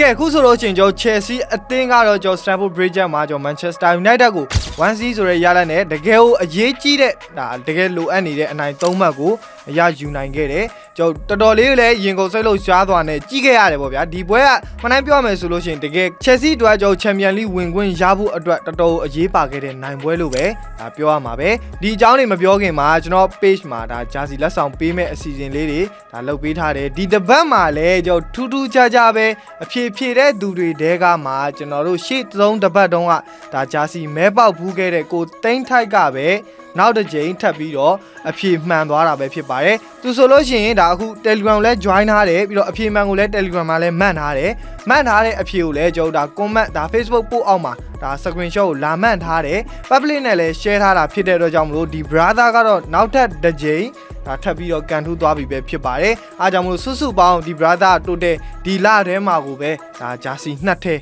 ကဲအခုဆိုလို့ချင်းကျွန်တော် Chelsea အသင်းကတော့ကျွန်တော် Stamford Bridge မှာကျွန်တော် Manchester United ကို1-0ဆိုရဲရလနဲ့တကယ်ကိုအရေးကြီးတဲ့ဒါတကယ်လိုအပ်နေတဲ့အနိုင်၃မှတ်ကိုအရယူနိုင်ခဲ့တယ် ကျွန်တော်တော်တော်လေးလည်းရင်ကုန်စိတ်လို့ရှားသွားနေကြီးခဲ့ရတယ်ပေါ့ဗျာဒီပွဲကမနိုင်ပြောမယ်ဆိုလို့ရှိရင်တကယ် Chelsea အတွက်ကျွန်တော် Champions League ဝင်ခွင့်ရဖို့အတွက်တော်တော်အရေးပါခဲ့တဲ့နိုင်ပွဲလို့ပဲဒါပြောရမှာပဲဒီအကြောင်းတွေမပြောခင်မှာကျွန်တော် page မှာဒါ Jersey လက်ဆောင်ပေးမဲ့အစီအစဉ်လေးတွေဒါလုပ်ပေးထားတယ်ဒီတစ်ပတ်မှာလည်းကျွန်တော်ထူးထူးခြားခြားပဲအဖြေဖြေတဲ့သူတွေတဲကမှာကျွန်တော်တို့ရှေ့သုံးတစ်ပတ်တုန်းကဒါ Jersey မဲပေါက်ဖူးခဲ့တဲ့ကိုတိန်းထိုက်ကပဲ နောက်တစ်ကြိမ်ထပ်ပြီးတော့အဖြေမှန်သွားတာပဲဖြစ်ပါတယ်သူဆိုလို့ရှိရင်ဒါအခု Telegram လည်း join ထားတယ်ပြီးတော့အဖြေမှန်ကိုလည်း Telegram မှာလည်းမှတ်ထားတယ်မှတ်ထားတဲ့အဖြေကိုလည်းကျွန်တော်ဒါ comment ဒါ Facebook ပို့အောက်မှာဒါ screenshot ကိုလာမှတ်ထားတယ် public နဲ့လည်း share ထားတာဖြစ်တဲ့အတွက်ကြောင့်မလို့ဒီ brother ကတော့နောက်ထပ်တစ်ကြိမ်ဒါထပ်ပြီးတော့ကန်ထူးသွားပြီပဲဖြစ်ပါတယ်အားကြောင့်မလို့စုစုပေါင်းဒီ brother တိုးတဲ့ဒီလထဲမှာကိုပဲဒါဂျာစီနှစ်ထဲ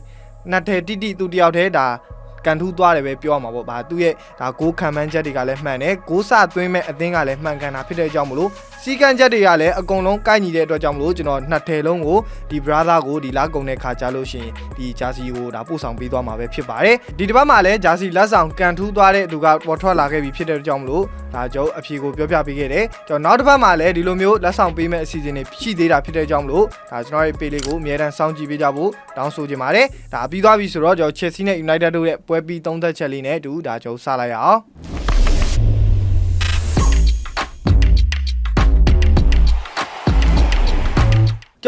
နှစ်ထဲတိတိသူတယောက်တည်းဒါ ကန်ထူးသွားတယ်ပဲပြောရမှာပေါ့ဗာသူ့ရဲ့ဒါဂိုးခံမှန်းချက်တွေကလည်းမှန်တယ်ဂိုးစသွင်းမဲ့အသင်းကလည်းမှန်ကန်တာဖြစ်တဲ့အကြောင်းမလို့ စီကံချက်တွေကလည်းအကုန်လုံးကိုက်ညီတဲ့အတွက်ကြောင့်မလို့ကျွန်တော်နှစ်ထဲလုံးကိုဒီ brother ကိုဒီလာကုန်တဲ့ခါကြားလို့ရှိရင်ဒီဂျာစီကိုဒါပို့ဆောင်ပေးသွားမှာပဲဖြစ်ပါတယ်ဒီတစ်ပတ်မှာလည်းဂျာစီလက်ဆောင်ကန်ထူးသွားတဲ့သူကပေါ်ထွက်လာခဲ့ပြီဖြစ်တဲ့အတွက်ကြောင့်မလို့ဒါကျွန်တော်အဖြေကိုပြောပြပေးခဲ့တယ်ကျွန်တော်နောက်တစ်ပတ်မှာလည်းဒီလိုမျိုးလက်ဆောင်ပေးမဲ့အစီအစဉ်တွေရှိသေးတာဖြစ်တဲ့ကြောင့်မလို့ဒါကျွန်တော်ရဲ့ page လေးကိုအမြဲတမ်းစောင့်ကြည့်ပေးကြဖို့တောင်းဆိုချင်ပါတယ်ဒါပြီးသွားပြီဆိုတော့ကျွန်တော် Chelsea နဲ့ United တို့ရဲ့ပွဲပြီးသုံးသက်ချက်လေးနဲ့အတူဒါကျွန်တော်စလိုက်ရအောင်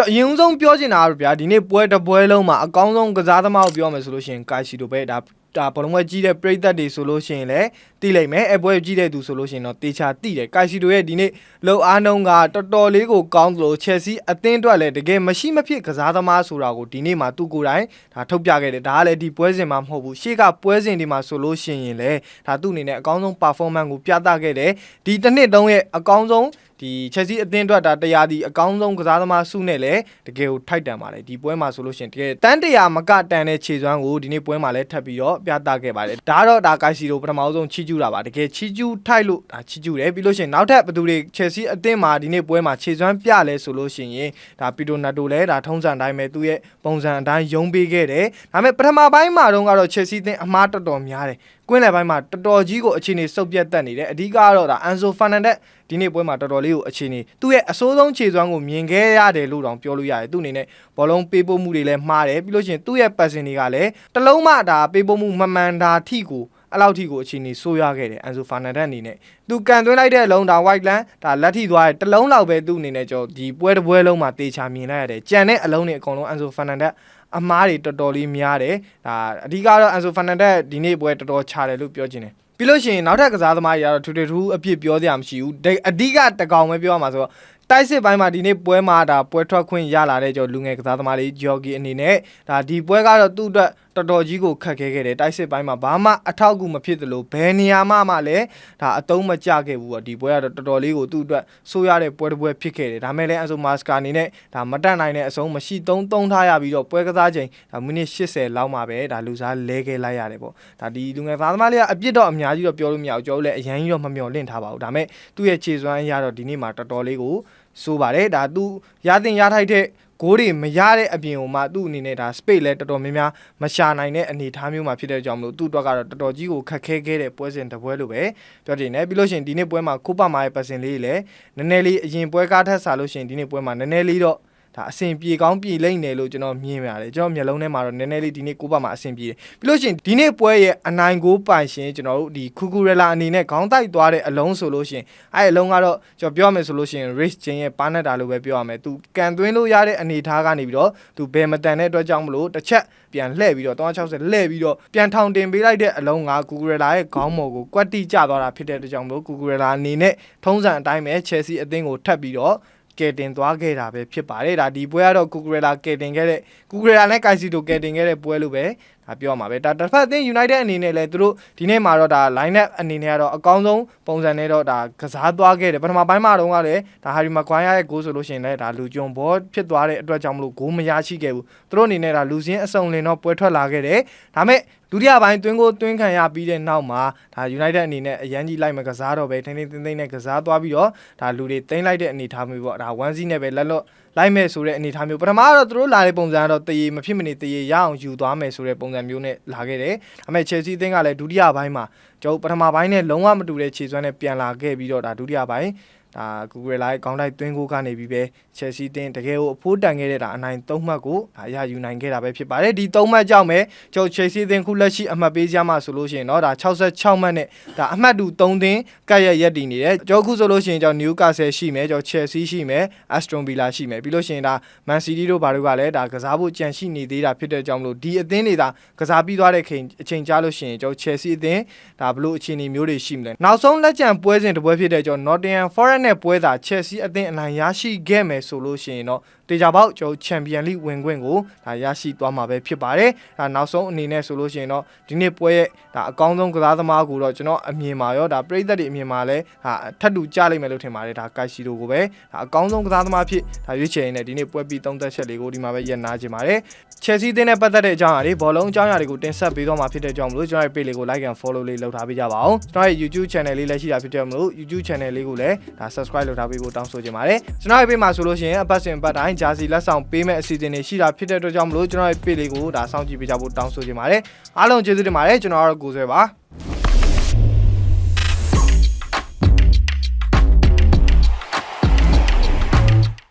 တော်အရင်ဦးဆုံးပြောချင်တာကတော့ဗျာဒီနေ့ပွဲတစ်ပွဲလုံးမှာအကောင်းဆုံးကစားသမားကိုပြောမယ်ဆိုလို့ရှိရင်ကာရှိတိုပဲဒါဒါဘလုံးပွဲကြီးတဲ့ပရိသတ်တွေဆိုလို့ရှိရင်လည်းသိလိမ့်မယ်အပွဲကြီးတဲ့သူဆိုလို့ရှိရင်တော့တေချာသိတယ်ကာရှိတိုရဲ့ဒီနေ့လုံအားနှုံးကတော်တော်လေးကိုကောင်းသလိုချက်စီအသင်းအတွက်လည်းတကယ်မရှိမဖြစ်ကစားသမားဆိုတာကိုဒီနေ့မှာသူကိုယ်တိုင်ဒါထုတ်ပြခဲ့တယ်ဒါကလည်းဒီပွဲစဉ်မှာမဟုတ်ဘူးရှေ့ကပွဲစဉ်ဒီမှာဆိုလို့ရှိရင်လည်းဒါသူ့အနေနဲ့အကောင်းဆုံး performance ကိုပြသခဲ့တယ်ဒီတစ်နှစ်တုံးရဲ့အကောင်းဆုံး ဒီချက်စီအသင်းအတွက်ဒါတရားဒီအကောင်းဆုံးကစားသမားစုနဲ့လည်းတကယ်ကိုထိုက်တန်ပါတယ်ဒီပွဲမှာဆိုလို့ရှိရင်တကယ်တန်းတရာမကတန်တဲ့ခြေစွမ်းကိုဒီနေ့ပွဲမှာလည်းထပ်ပြီးတော့ပြသခဲ့ပါတယ်ဒါတော့ဒါကိုက်စီတို့ပထမဆုံးချီးကျူးတာပါတကယ်ချီးကျူးထိုက်လို့ဒါချီးကျူးတယ်ပြီးလို့ရှိရင်နောက်ထပ်ဘယ်သူတွေချက်စီအသင်းမှာဒီနေ့ပွဲမှာခြေစွမ်းပြလဲဆိုလို့ရှိရင်ဒါပီတိုနာတိုလည်းဒါထုံးစံအတိုင်းပဲသူ့ရဲ့ပုံစံအတိုင်းယုံပေးခဲ့တယ်ဒါပေမဲ့ပထမပိုင်းမှာတော့ကတော့ချက်စီအသင်းအမားတော်တော်များတယ်ကွင်းလယ်ပိုင်းမှာတော်တော်ကြီးကိုအခြေအနေစုပ်ပြတ်တက်နေတယ်အဓိကကတော့ဒါအန်ဆိုဖာနန်ဒက်ဒီနေ့ပွဲမှာတော်တော်လေးကိုအခြေအနေသူ့ရဲ့အဆိုးဆုံးခြေစွမ်းကိုမြင်ခဲ့ရတယ်လို့တောင်ပြောလို့ရတယ်သူ့အနေနဲ့ဘောလုံးပေးပို့မှုတွေလည်းမှားတယ်ပြီးလို့ရှိရင်သူ့ရဲ့ပတ်စင်တွေကလည်းတစ်လုံးမှဒါပေးပို့မှုမမှန်တာထိကိုအဲ့လောက်ထိကိုအခြေအနေဆိုးရခဲ့တယ်အန်ဆိုဖာနန်ဒက်အနေနဲ့သူကန်သွင်းလိုက်တဲ့အလုံးဒါ white land ဒါလက်ထိသွားတယ်တစ်လုံးလောက်ပဲသူ့အနေနဲ့ကျွန်တော်ဒီပွဲတစ်ပွဲလုံးမှာတေချာမြင်လိုက်ရတယ်ကြံတဲ့အလုံးတွေအကုန်လုံးအန်ဆိုဖာနန်ဒက်အမားတွေတော်တော်လေးများတယ်ဒါအဓိကတော့အန်ဆိုဖာနန်ဒက်ဒီနေ့ပွဲတော်တော်ချတယ်လို့ပြောချင်တယ် ပြီးလို့ရှိရင်နောက်ထပ်ကစားသမားတွေကတော့ထူထူထူအပြစ်ပြောစရာမရှိဘူးအဓိကတကောင်ပဲပြောရမှာဆိုတော့ တိုက်စစ်ပိုင်းမှာဒီနေ့ပွဲမှာဒါပွဲထွက်ခွင့်ရလာတဲ့ကျွန်တော်လူငယ်ကစားသမားလေးဂျော်ဂီအနေနဲ့ဒါဒီပွဲကတော့သူ့အတွက်တော်တော်ကြီးကိုခက်ခဲခဲ့တယ်တိုက်စစ်ပိုင်းမှာဘာမှအထောက်အကူမဖြစ်သလိုဘယ်နေရာမှမှလည်းဒါအတုံးမကျခဲ့ဘူးပေါ့ဒီပွဲကတော့တော်တော်လေးကိုသူ့အတွက်ဆိုးရတဲ့ပွဲတစ်ပွဲဖြစ်ခဲ့တယ်ဒါမဲ့လည်းအဆိုမာစကာအနေနဲ့ဒါမတက်နိုင်တဲ့အဆုံးမရှိသုံးသုံးထားရပြီးတော့ပွဲကစားချိန်ဒါမိနစ်80လောက်မှပဲဒါလူစားလဲခဲ့လိုက်ရတယ်ပေါ့ဒါဒီလူငယ်သားသမားလေးကအပြစ်တော့အများကြီးတော့ပြောလို့မရဘူးကျွန်တော်လည်းအရင်ကြီးတော့မမျှော်လင့်ထားပါဘူးဒါမဲ့သူ့ရဲ့ခြေစွမ်းရတော့ဒီနေ့မှာတော်တော်လေးကို ဆိုးပါတယ်ဒါသူရတင်ရထိုက်တဲ့ဂိုးတွေမရတဲ့အပြင်ဟိုမှာသူ့အနေနဲ့ဒါ space လဲတော်တော်များများမရှာနိုင်တဲ့အနေအထားမျိုးမှာဖြစ်တဲ့ကြောင့်မလို့သူ့အတွက်ကတော့တော်တော်ကြီးကိုခက်ခဲခဲ့တဲ့ပွဲစဉ်တစ်ပွဲလိုပဲပြောချင်တယ်ပြီးလို့ရှိရင်ဒီနေ့ပွဲမှာကိုပမာရဲ့ပတ်စဉ်လေးလည်းနည်းနည်းလေးအရင်ပွဲကားထက်စားလို့ရှိရင်ဒီနေ့ပွဲမှာနည်းနည်းလေးတော့ ဒါအဆင်ပြေကောင်းပြေလိမ့်တယ်လို့ကျွန်တော်မြင်ပါတယ်ကျွန်တော်မျက်လုံးထဲမှာတော့နည်းနည်းလေးဒီနေ့ကိုပါမှာအဆင်ပြေတယ်ပြီးလို့ရှိရင်ဒီနေ့ပွဲရဲ့အနိုင်ကိုပိုင်ရှင်ကျွန်တော်တို့ဒီကူကူရလာအနေနဲ့ခေါင်းတိုက်သွားတဲ့အလုံးဆိုလို့ရှိရင်အဲ့အလုံးကတော့ကျွန်တော်ပြောရမယ်ဆိုလို့ရှိရင် race ချင်းရဲ့ပါနက်တာလို့ပဲပြောရမယ်သူကန်သွင်းလို့ရတဲ့အနေအထားကနေပြီးတော့သူဘယ်မတန်တဲ့အတွက်ကြောင့်မလို့တစ်ချက်ပြန်လှည့်ပြီးတော့360လှည့်ပြီးတော့ပြန်ထောင်တင်ပေးလိုက်တဲ့အလုံးကကူကူရလာရဲ့ခေါင်းမော်ကိုကွက်တိကျသွားတာဖြစ်တဲ့အတွက်ကြောင့်မလို့ကူကူရလာအနေနဲ့ထုံးစံအတိုင်းပဲ Chelsea အသင်းကိုထပ်ပြီးတော့ ကယ်တင်သွားခဲ့တာပဲဖြစ်ပါတယ်ဒါဒီပွဲကတော့ကူဂရလာကယ်တင်ခဲ့တဲ့ကူဂရလာနဲ့ကိုင်စီတိုကယ်တင်ခဲ့တဲ့ပွဲလို့ပဲဒါပြောမှာပဲဒါတစ်ဖက်အသင်း United အနေနဲ့လည်းသူတို့ဒီနေ့မှာတော့ဒါ line up အနေနဲ့ကတော့အကောင်းဆုံးပုံစံနဲ့တော့ဒါကစားသွားခဲ့တယ်ပထမပိုင်းမှာတော့ကလည်းဒါဟာရီမကွိုင်းရဲ့ဂိုးဆိုလို့ရှိရင်လည်းဒါလူကြုံဘောဖြစ်သွားတဲ့အတွက်ကြောင့်မလို့ဂိုးမရရှိခဲ့ဘူးသူတို့အနေနဲ့ဒါလူစင်းအစုံလင်တော့ပွဲထွက်လာခဲ့တယ်ဒါမဲ့ဒုတိယပိုင်းတွင်းကိုတွင်းခံရပြီးတဲ့နောက်မှာဒါ United အနေနဲ့အရန်ကြီးလိုက်မကစားတော့ပဲထိန်းထိန်းသိမ်းသိမ်းနဲ့ကစားသွားပြီးတော့ဒါလူတွေသိမ်းလိုက်တဲ့အနေအထားမျိုးပေါ့ဒါ1စီးနဲ့ပဲလက်လော့လိုက်မဲ့ဆိုတဲ့အနေအထားမျိုးပထမကတော့သူတို့လာတဲ့ပုံစံကတော့တရေမဖြစ်မနေတရေရအောင်ယူသွားမယ်ဆိုတဲ့ပုံစံမျိုးနဲ့လာခဲ့တယ်။အမေ Chelsea အသင်းကလည်းဒုတိယပိုင်းမှာကျွန်တော်ပထမပိုင်းနဲ့လုံးဝမတူတဲ့ခြေစွမ်းနဲ့ပြန်လာခဲ့ပြီးတော့ဒါဒုတိယပိုင်း ဒါ Google Live ခေါင်းတိုက်သွင်းကိုကနေပြီးပဲ Chelsea တင်တကယ်ကိုအဖိုးတန်ခဲ့တဲ့ဒါအနိုင်၃မှတ်ကိုဒါရယူနိုင်ခဲ့တာပဲဖြစ်ပါတယ်ဒီ၃မှတ်ကြောင့်ပဲကျွန်တော် Chelsea တင်ခုလက်ရှိအမှတ်ပေးကြမှာဆိုလို့ရှိရင်တော့ဒါ66မှတ်နဲ့ဒါအမှတ်တူ3သင်းကပ်ရရက်တည်နေတယ်ကျွန်တော်ခုဆိုလို့ရှိရင်ကျွန်တော် Newcastle ရှိမယ်ကျွန်တော် Chelsea ရှိမယ် Aston Villa ရှိမယ်ပြီးလို့ရှိရင်ဒါ Man City တို့ဘာတို့ကလည်းဒါကစားဖို့ကြံရှိနေသေးတာဖြစ်တဲ့ကြောင့်မလို့ဒီအသင်းတွေဒါကစားပြီးသွားတဲ့ချိန်အချိန်ကြာလို့ရှိရင်ကျွန်တော် Chelsea အသင်းဒါဘလို့အခြေအနေမျိုးတွေရှိမလဲနောက်ဆုံးလက်ကျန်ပွဲစဉ်တစ်ပွဲဖြစ်တဲ့ကျွန်တော် Nottingham Forest နဲ့ပွဲတာ Chelsea အသင်းအနိုင်ရရှိခဲ့မယ်ဆိုလို့ရှိရင်တော့တေချာပေါက်ကျွန်တော် Champion League ဝင်ခွင့်ကိုဒါရရှိသွားမှာပဲဖြစ်ပါတယ်ဒါနောက်ဆုံးအနေနဲ့ဆိုလို့ရှိရင်တော့ဒီနေ့ပွဲရဲ့ဒါအကောင်းဆုံးကစားသမားကိုတော့ကျွန်တော်အမြင်မှာရောဒါပြည်သက်တွေအမြင်မှာလည်းဒါထပ်တူကြလိမ့်မယ်လို့ထင်ပါတယ်ဒါကိုက်စီတိုကိုပဲဒါအကောင်းဆုံးကစားသမားဖြစ်ဒါရွေးချယ်ရင်းနဲ့ဒီနေ့ပွဲပြီးသုံးသက်ချက်လေးကိုဒီမှာပဲရက်နာခြင်းပါတယ် Chelsea အသင်းနဲ့ပတ်သက်တဲ့အကြောင်းအရာတွေဘောလုံးအကြောင်းအရာတွေကိုတင်ဆက်ပေးသွားမှာဖြစ်တဲ့ကြောင့်မလို့ကျွန်တော်ရဲ့ page လေးကို like and follow လေးလုပ်ထားပေးကြပါအောင်ကျွန်တော်ရဲ့ YouTube channel လေးလည်းရှိတာဖြစ်တဲ့မလို့ YouTube channel လေးကိုလည်းဒါ subscribe လုပ်ထားပေးဖို့တောင်းဆိုချင်ပါတယ်ကျွန်တော်ရဲ့ page မှာဆိုလို့ရှိရင်အပတ်စဉ်ပတ်တိုင်းဂျာစီလက်ဆောင်ပေးမဲ့အစီအစဉ်တွေရှိတာဖြစ်တဲ့အတွက်ကြောင့်မလို့ကျွန်တော်ရဲ့ page လေးကိုဒါစောင့်ကြည့်ပေးကြဖို့တောင်းဆိုချင်ပါတယ်အားလုံးကျေးဇူးတင်ပါတယ်ကျွန်တော်ကတော့ကိုဆွဲပါ